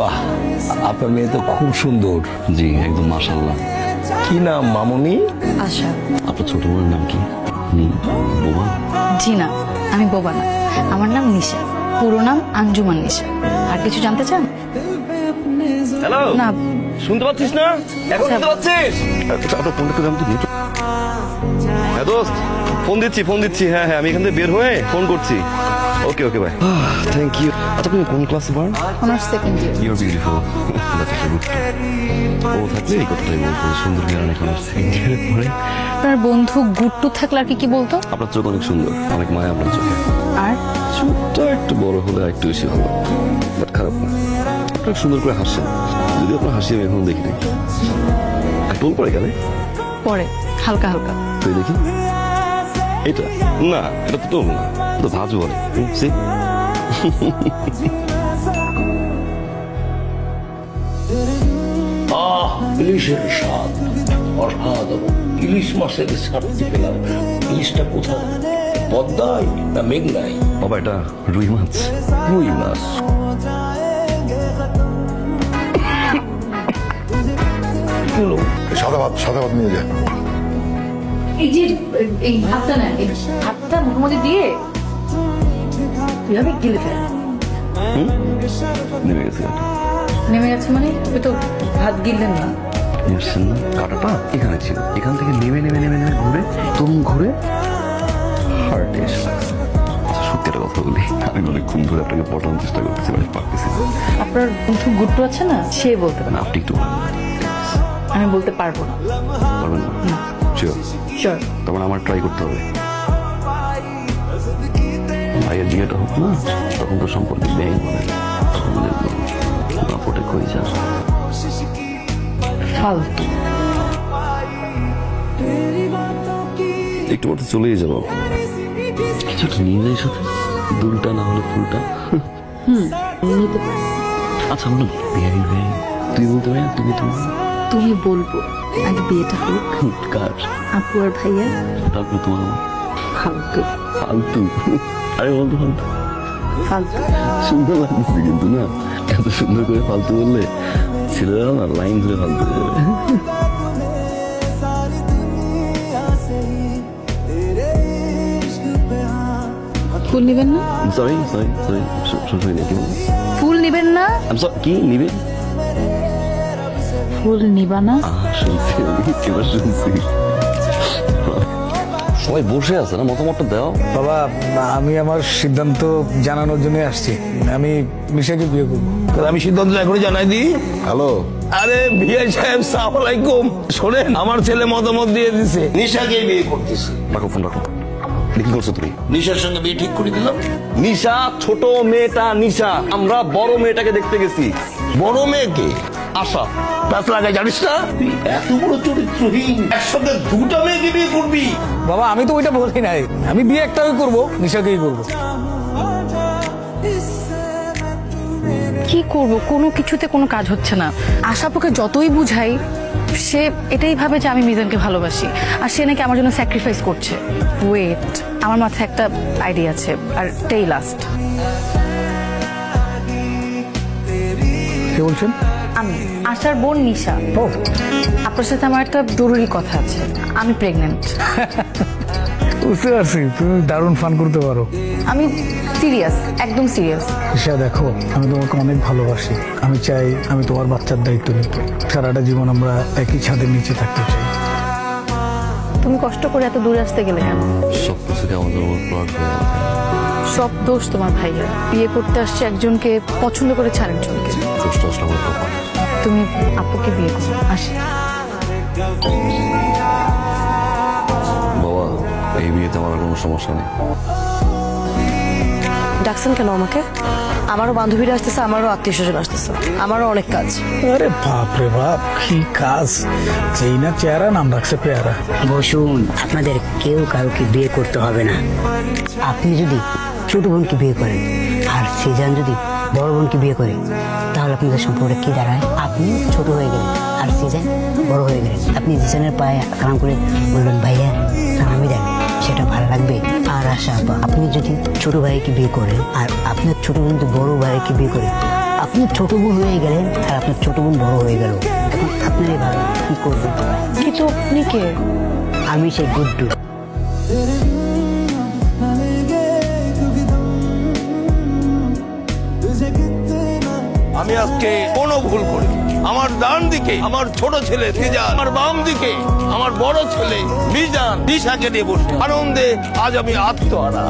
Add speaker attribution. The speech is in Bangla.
Speaker 1: বাহ আপনার মেয়ে তো খুব সুন্দর।
Speaker 2: জি একদম মাশাল্লাহ
Speaker 1: কি নাম মামুনি?
Speaker 3: আশা।
Speaker 2: আপনার ছোট বোনের নাম কি? বোমা?
Speaker 3: জি না আমি বোবা না। আমার নাম নিশা। পুরো নাম আঞ্জুমান নিশা। আর কিছু জানতে চান?
Speaker 2: হ্যালো
Speaker 3: না।
Speaker 2: শুনতে পাচ্ছিস না? এখন শুনতে পাচ্ছিস? আপনার ফোনটা একটু দাম তো হ্যাঁ দোস্ত ফোন দিচ্ছি ফোন দিচ্ছি। হ্যাঁ হ্যাঁ আমি এখান থেকে বের হয়ে ফোন করছি। Okay okay bye thank you আচ্ছা তুমি কোন ক্লাসে পড়েন
Speaker 3: honours second year
Speaker 2: you're beautiful that's good ও থাকলে এই কথাটাই বলতো সুন্দর গান এখন সেকেন্ড ইয়ারে পড়ে।
Speaker 3: আপনার বন্ধু গুট্টু থাকলে আর কি কি বলতো?
Speaker 2: আপনার চোখ অনেক সুন্দর অনেক মায়া আপনার চোখে।
Speaker 3: আর?
Speaker 2: চোখটা একটু বড় হলে একটু বেশি ভালো বাট খারাপ না। আপনার সুন্দর করে হাসেন। যদি আপনার হাসি আমি এখনও দেখিনি। আর টোল পড়ে গেলে?
Speaker 3: পরে হালকা হালকা।
Speaker 2: তুই দেখি। এটা না এটা তো টোল না। তো ভাজু বলে।
Speaker 1: আহ ইলিশের স্বাদ। অসাধারণ ইলিশ মাছের ছাড়তে পেলাম। ইলিশটা কোথায়? পদ্মায় না মেঘনায়?
Speaker 2: বাবা এটা রুই মাছ।
Speaker 1: রুই মাছ।
Speaker 4: সাদা ভাত সাদা ভাত নিয়ে যায়
Speaker 3: এই যে এই হাতটা না এই হাতটা মোটামুটি দিয়ে এভাবে গিলে ফেলে।
Speaker 2: নেমে গেছে।
Speaker 3: নেমে যাচ্ছে মানে ওই তো হাত গিললেন না।
Speaker 2: কাটাটা এখানে ছিল। এখান থেকে নেমে নেমে নেমে নেমে ঘুরে তুম ঘুরে হার্টে এসে লাগছে। আচ্ছা সত্যি একটা কথা বলি। আমি অনেকক্ষণ ধরে আপনাকে পটানোর চেষ্টা করতেছি বাট পারতেছি
Speaker 3: আপনার বন্ধু আছে না? সে বলতে পারে।
Speaker 2: আপনি একটু
Speaker 3: আমি বলতে পারব না।
Speaker 2: পারবেন না। শিওর
Speaker 3: শিওর
Speaker 2: তখন আমার ট্রাই করতে হবে। ভাইয়ের বিয়েটা হোক না তখন তো সম্পর্কে ব্যাং হবে তখন দেখব। না কই যা
Speaker 3: ফালতু।
Speaker 2: একটু পর চলেই যাব। কিছু একটা নিয়ে যাই সাথে? দুলটা না হলে ফুলটা?
Speaker 3: পারি।
Speaker 2: আচ্ছা আমরা বিহারি ভাই তুই বলতে ভাই তুমি তুমি
Speaker 3: তুমি বলব আগে বিয়েটা হোক
Speaker 2: কার
Speaker 3: আপু আর ভাইয়া
Speaker 2: তারপর তোমার
Speaker 3: ফালতু
Speaker 2: ফালতু আরে বলতো ফালতু
Speaker 3: ফালতু
Speaker 2: সুন্দর লাগতেছে কিন্তু না এত সুন্দর করে ফালতু বললে ছেলেরা না লাইন ধরে ফালতু হয়ে যাবে
Speaker 3: ফুল নিবেন না
Speaker 2: সরি সরি সরি
Speaker 3: ফুল নিবেন না
Speaker 2: আমি কি নিবে
Speaker 3: ফুল নিবা না?
Speaker 2: শুনছি আমি এবার শুনছি সবাই বসে আছে না? মতামতটা দাও।
Speaker 5: বাবা আমি আমার সিদ্ধান্ত জানানোর জন্য আসছি। আমি মিশাকে বিয়ে করব।
Speaker 1: আমি সিদ্ধান্ত এখনই জানাই দিই।
Speaker 4: হ্যালো।
Speaker 1: আরে বিয়ে সাহেব সালাম আলাইকুম শোনেন আমার ছেলে মতামত দিয়ে দিছে। নিশাকে বিয়ে করতেছে।
Speaker 2: রাখো। ফোন রাখো কি করছ তুমি?
Speaker 1: নিশার সঙ্গে বিয়ে ঠিক করে দিলাম।
Speaker 2: নিশা ছোট মেয়েটা নিশা। আমরা বড় মেয়েটাকে দেখতে গেছি।
Speaker 1: বড় মেয়েকে?
Speaker 2: আশা
Speaker 1: প্যাস লাগাই জানিস না? তুই এত বড় চরিত্রহীন। একসঙ্গে দুটা মেয়েকে বিয়ে করবি।
Speaker 5: বাবা আমি তো ওইটা বলি নাই। আমি বিয়ে একটাই করব নিশাকেই করব।
Speaker 3: কি করব? কোনো কিছুতে কোনো কাজ হচ্ছে না। আশাপুকে যতই বুঝাই সে এটাই ভাবে যে আমি মিজানকে ভালোবাসি। আর সে নাকি আমার জন্য স্যাক্রিফাইস করছে। ওয়েট আমার মাথায় একটা আইডিয়া আছে আর এটাই লাস্ট
Speaker 5: কে বলছেন?
Speaker 3: আমি আশার বোন নিশা।
Speaker 5: ও।
Speaker 3: আপনার সাথে আমার একটা জরুরি কথা আছে। আমি প্রেগনেন্ট
Speaker 5: বুঝতে পারছি তুমি দারুণ ফান করতে পারো।
Speaker 3: আমি সিরিয়াস একদম সিরিয়াস
Speaker 5: ঈশা দেখো আমি তোমাকে অনেক ভালোবাসি। আমি চাই আমি তোমার বাচ্চার দায়িত্ব নিতে। সারাটা জীবন আমরা একই ছাদের নিচে থাকতে চাই।
Speaker 3: তুমি কষ্ট করে এত দূরে আসতে গেলে কেন?
Speaker 2: সব কিছুকে আমাদের
Speaker 3: সব দোষ তোমার ভাইয়া। বিয়ে করতে আসছে একজনকে পছন্দ
Speaker 2: আসলে আমার কপাল।
Speaker 3: তুমি আপুকে বিয়ে করো আসি।
Speaker 2: বাবা এই বিয়েতে আমার আর কোনো সমস্যা নেই।
Speaker 6: ডাকছেন কেন আমাকে? আমারও বান্ধবীরা আসতেছে আমারও আত্মীয় স্বজন আসতেছে। আমারও অনেক কাজ।
Speaker 5: আরে বাপ রে বাপ কি কাজ? যেই না চেহারা নাম রাখছে পেয়ারা।
Speaker 7: বসুন আপনাদের কেউ কাউকে বিয়ে করতে হবে না। আপনি যদি ছোট বোনকে বিয়ে করেন আর সিজান যদি বড় বোনকে বিয়ে করে তাহলে আপনাদের সম্পর্কে কি দাঁড়ায়? আপনি ছোট হয়ে গেলেন আর সিজান বড় হয়ে গেলেন। আপনি সিজানের পায়ে কালাম করে বললেন ভাইয়া সালামি দেন সেটা ভালো লাগবে। আর আশা আপা আপনি যদি ছোট ভাইকে বিয়ে করেন আর আপনার ছোট বোন যদি বড় ভাইকে বিয়ে করে আপনি ছোট বোন হয়ে গেলেন আর আপনার ছোট বোন বড় হয়ে গেল। এখন আপনারই ভালো কি করবেন?
Speaker 6: কিন্তু আপনি কে?
Speaker 7: আমি সেই গুড্ডু।
Speaker 8: আমি আজকে কোন ভুল করি আমার ডান দিকে আমার ছোট ছেলে সিজান আমার বাম দিকে আমার বড় ছেলে মিজান, দিশাকে দিয়ে বসে। আনন্দে আজ আমি আত্মহারা।